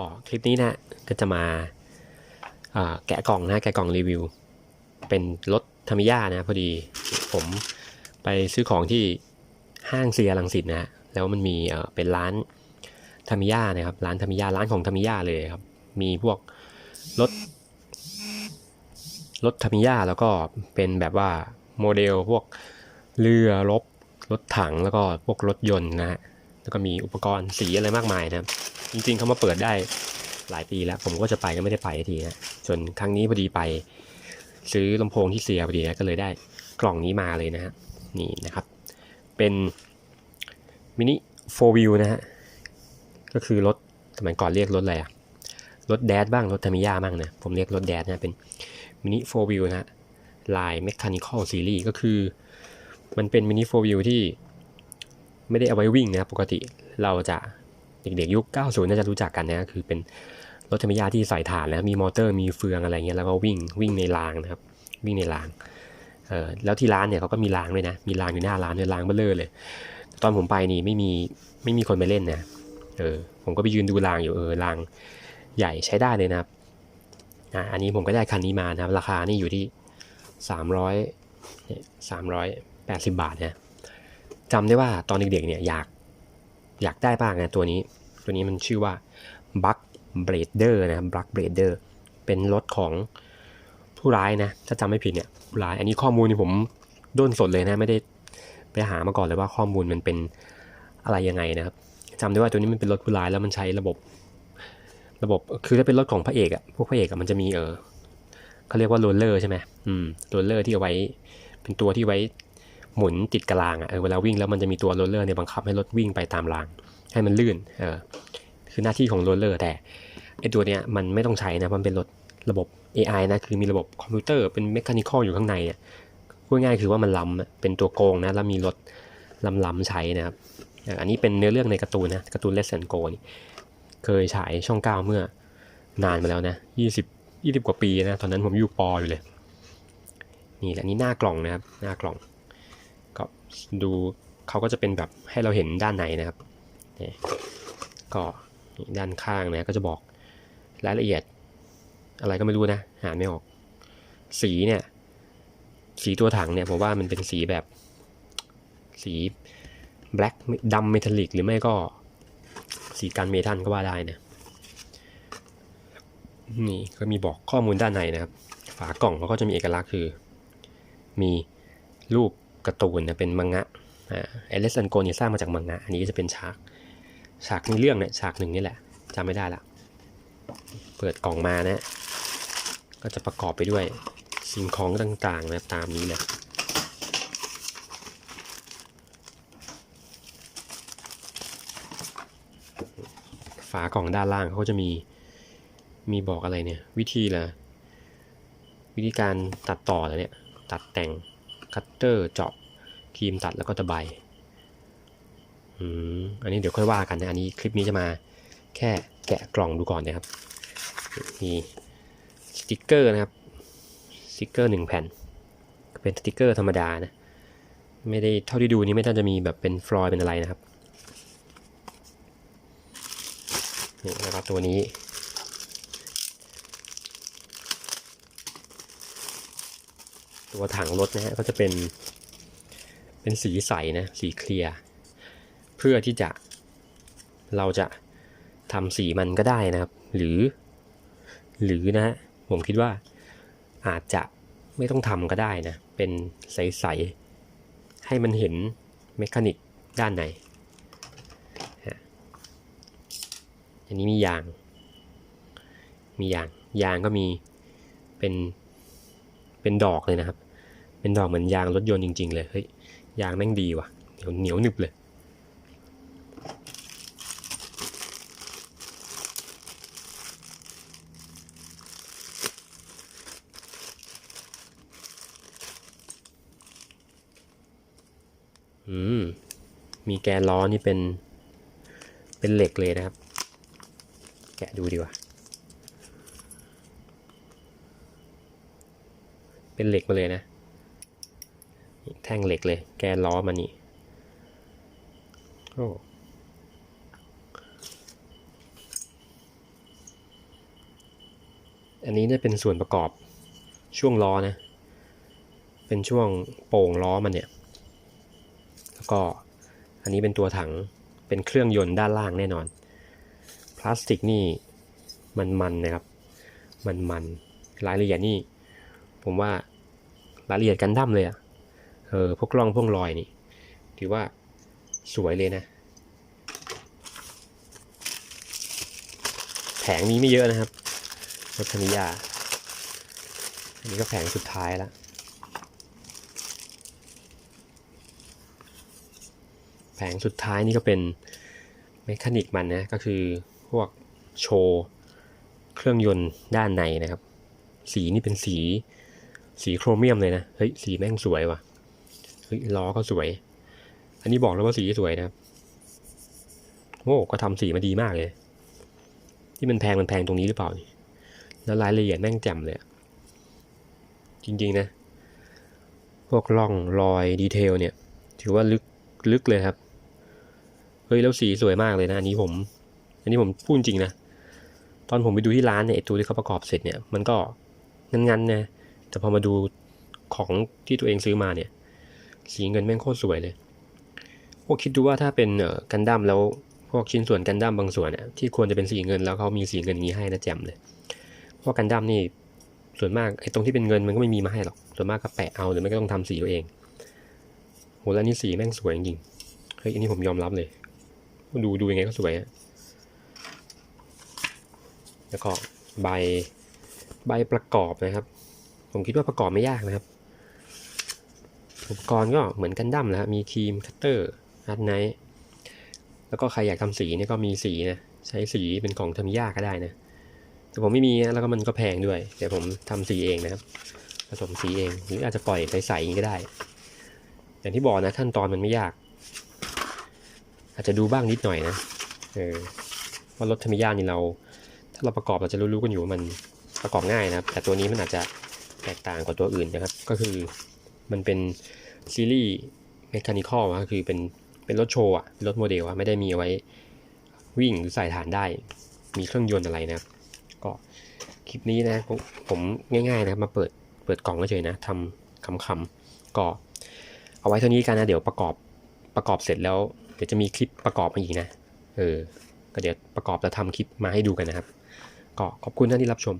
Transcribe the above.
ก็คลิปนี้นะก็จะมาแกะกล่องนะแกะกล่องรีวิว เป็นรถธรรมิยานะพอดีผมไปซื้อของที่ห้างเซียรังสิตนะฮะแล้วมันมีเป็นร้านธรรมิยานะครับร้านธรรมิยาร้านของธรรมิยาเลยครับ มีพวกรถรถธรรมิยาแล้วก็เป็นแบบว่าโมเดลพวกเรือรบรถถังแล้วก็พวกรถยนต์นะฮะ แล้วก็มีอุปกรณ์สีอะไรมากมายนะครับ จริงๆเขามาเปิดได้หลายปีแล้ว ผมก็จะไปก็ไม่ได้ไปทีนะส่วนครั้งนี้พอดีไป ซื้อลำโพงที่เสียพอดีนะก็เลยได้กล่องนี้มาเลยนะฮะนี่นะครับ เป็นมินิโฟวิวนะฮะก็คือรถสมัยก่อนเรียกรถอะไรอะรถแดดบ้างรถธรรมิยาบ้างนะผมเรียกรถแดดนะเป็นมินิโฟวิวนะฮะลายเมคานิคอลซีรีส์ก็คือ มันเป็นมินิโฟวิวที่ ไม่ได้เอาไว้วิ่งนะปกติเราจะเด็กๆยุค 90 น่าจะรู้จักกันนะคือเป็นรถธรรมยาที่ใส่ถ่านแล้วมีมอเตอร์มีเฟืองอะไรเงี้ยแล้วก็วิ่งวิ่งในรางนะครับวิ่งในรางเออแล้วที่ร้านเนี่ยเขาก็มีรางด้วยนะมีรางอยู่หน้าร้านด้วยรางเบลเลอร์เลย ตอนผมไปนี่ไม่มีไม่มีคนไปเล่นนะเออผมก็ไปยืนดูรางอยู่เออรางใหญ่ใช้ได้เลยนะครับอะอันนี้ผมก็ได้คันนี้มานะครับราคานี่อยู่ที่ 300 380 บาทนะ จำได้ว่าตอนเด็กๆเนี่ยอยากอยากได้บ้างนะตัวนี้ ตัวนี้มันชื่อว่า Buck Blader นะ Buck Blader เป็นรถของผู้ร้ายนะถ้าจำไม่ผิดเนี่ยผู้ร้ายอันนี้ข้อมูลนี่ผมด้นสดเลยนะไม่ได้ไปหามาก่อนเลยว่าข้อมูลมันเป็นอะไรยังไงนะครับจำได้ว่าตัวนี้มันเป็นรถผู้ร้ายแล้วมันใช้ระบบระบบคือถ้าเป็นรถของพระเอกอะพวกพระเอกอะมันจะมีเออเขาเรียกว่าโรลเลอร์ใช่ไหมอืมโรลเลอร์ที่เอาไว้ เป็นตัวที่ไว้ หมุนติดกระรางอะเออเวลาวิ่งแล้วมันจะมีตัวโรลเลอร์เนี่ยบังคับให้รถวิ่งไปตามราง ให้มันลื่นเออคือหน้าที่ของโรลเลอร์แต่ไอตัวเนี้ยมันไม่ต้องใช้นะมันเป็นรถระบบ AI นะคือมีระบบคอมพิวเตอร์เป็นเมคานิคอลอยู่ข้างในเนี่ยพูดง่ายคือว่ามันล้ำเป็นตัวโกงนะแล้วมีรถล้ำๆใช้นะครับอันนี้เป็นเนื้อเรื่องในการ์ตูนนะการ์ตูนเลสเซนโกนี่เคยฉายช่องเก้าเมื่อนานมาแล้วนะยี่สิบยี่สิบกว่าปีนะ ตอนนั้นผมอยู่ปออยู่เลย นี่แหละนี่หน้ากล่องนะครับ หน้ากล่อง ดูเขาก็จะเป็นแบบให้เราเห็นด้านในนะครับนี่ก็ด้านข้างนะก็จะบอกรายละเอียด อะไรก็ไม่รู้นะหาไม่ออก สีเนี่ยสีตัวถังเนี่ยผมว่ามันเป็นสีแบบสีแบล็กดำเมทัลลิกหรือไม่ก็สีกันเมทัลก็ว่าได้นะนี่ก็มีบอกข้อมูลด้านในนะครับ ฝากล่องเขาก็จะมีเอกลักษณ์คือ มีรูป การ์ตูนนะเป็นมังงะอ่าเอเลสันโกเนี่ยสร้างมาจากมังงะ อันนี้จะเป็นฉาก ฉากในเรื่องเนี่ยฉากหนึ่งนี่แหละจำไม่ได้ละเปิดกล่องมานะ ก็จะประกอบไปด้วยสิ่งของต่างๆนะตามนี้เลยฝากล่องด้านล่างเขาจะมีมีบอกอะไรเนี่ย วิธีละวิธีการตัดต่อแล้วเนี่ย ตัดแต่ง คัตเตอร์เจาะครีมตัดแล้วก็ตะไบอืมอันนี้เดี๋ยวค่อยว่ากันนะ อันนี้คลิปนี้จะมาแค่แกะกล่องดูก่อนนะครับ มีสติกเกอร์นะครับ สติกเกอร์หนึ่งแผ่น เป็นสติกเกอร์ธรรมดานะ ไม่ได้เท่าที่ดูนี้ไม่น่าจะมีแบบเป็นฟลอยด์เป็นอะไรนะครับ นี่นะครับตัวนี้ ตัวถังรถนะฮะก็จะเป็นเป็นสีใสนะสีเคลียร์เพื่อที่จะเราจะทำสีมันก็ได้นะครับ หรือ หรือนะฮะผมคิดว่าอาจจะไม่ต้องทำก็ได้นะ เป็นใสๆให้มันเห็นเมคานิกด้านในอันนี้มียาง มียาง ยางก็มีเป็น เป็นดอกเลยนะครับ เป็นดอกเหมือนยางรถยนต์จริง ๆ เลย เฮ้ย ยางแม่งดีว่ะ เหนียวเหนียวหนึบเลย อืม มีแกนล้อนี่เป็น เป็นเหล็กเลยนะครับ แกะดูดีกว่า เป็นเหล็กมาเลยนะ แท่งเหล็กเลย แกนล้อมันนี่โอ้อันนี้เนี่ยเป็นส่วนประกอบช่วงล้อนะ เป็นช่วงโป่งล้อมันเนี่ย แล้วก็อันนี้เป็นตัวถัง เป็นเครื่องยนต์ด้านล่างแน่นอน พลาสติกนี่มันมันนะครับ มันมันๆรายละเอียดนี่ ผมว่า รายละเอียดกันดั้มเลยอะเออพวกร่องพวกรอยนี่ ถือว่าสวยเลยนะ แผงมีไม่เยอะนะครับรถธนิยา อันนี้ก็แผงสุดท้ายล้วแผงสุดท้ายนี่ก็เป็นเมคานิกมันนะ ก็คือพวกโชว์เครื่องยนต์ด้านในนะครับ สีนี่เป็นสี สีโครเมียมเลยนะเฮ้ยสีแม่งสวยว่ะเฮ้ยล้อก็สวย อันนี้บอกแล้วว่าสีสวยนะครับโอ้ก็ทำสีมาดีมากเลย ที่มันแพงมันแพงตรงนี้หรือเปล่า แล้วรายละเอียดแม่งแจ่มเลยจริงๆนะ พวกร่องรอยดีเทลเนี่ย ถือว่าลึกลึกเลยครับ เฮ้ยแล้วสีสวยมากเลยนะอันนี้ผม อันนี้ผมพูดจริงนะ ตอนผมไปดูที่ร้านเนี่ยตัวที่เขาประกอบเสร็จเนี่ย มันก็งันๆนะ แต่พอมาดูของที่ตัวเองซื้อมาเนี่ย สีเงินแม่งโคตรสวยเลยพวกคิดดูว่าถ้าเป็นเออกันดั้มแล้วพวกชิ้นส่วนกันดั้มบางส่วนเนี่ยที่ควรจะเป็นสีเงินแล้วเขามีสีเงินอย่างนี้ให้นะแจ่มเลยเพราะกันดั้มนี่ส่วนมากไอ้ตรงที่เป็นเงินมันก็ไม่มีมาให้หรอก ส่วนมากก็แปะเอาหรือไม่ก็ต้องทำสีเอาเองโหแล้วนี่สีแม่งสวยจริงเฮ้ยอันนี้ผมยอมรับเลย ดูดูยังไงก็สวยอะแล้วก็ใบใบประกอบนะครับ ผมคิดว่าประกอบไม่ยากนะครับ อุปกรณ์ก็เหมือนกันดั้มนะครับมีครีมคัตเตอร์ฮัตไนท์แล้วก็ใครอยากทำสีเนี่ยก็มีสีนะ ใช้สีเป็นของทามิยาก็ได้นะ แต่ผมไม่มีนะแล้วก็มันก็แพงด้วย เดี๋ยวผมทำสีเองนะครับผสมสีเอง หรืออาจจะปล่อยไปใส่อย่างนี้ก็ได้ อย่างที่บอกนะขั้นตอนมันไม่ยาก อาจจะดูบ้างนิดหน่อยนะ เออว่ารถทามิยานี่เรา ถ้าเราประกอบเราจะรู้ๆกันอยู่ว่ามันประกอบง่ายนะครับ แต่ตัวนี้มันอาจจะ แตกต่างกว่าตัวอื่นนะครับ ก็คือมันเป็นซีรีส์เมคานิคอลก็คือเป็นเป็นรถโชว์อะรถโมเดลอะไม่ได้มีเอาไว้วิ่งหรือใส่ฐานได้ มีเครื่องยนต์อะไรนะครับ ก็คลิปนี้นะผมผมง่ายๆนะครับมาเปิดเปิดกล่องเฉยๆนะทำคำๆก็เอาไว้เท่านี้กันนะเดี๋ยวประกอบประกอบเสร็จแล้วเดี๋ยวจะมีคลิปประกอบมาอีกนะ เออ ก็เดี๋ยวประกอบแล้วทำคลิปมาให้ดูกันนะครับ ก็ขอบคุณท่านที่รับชม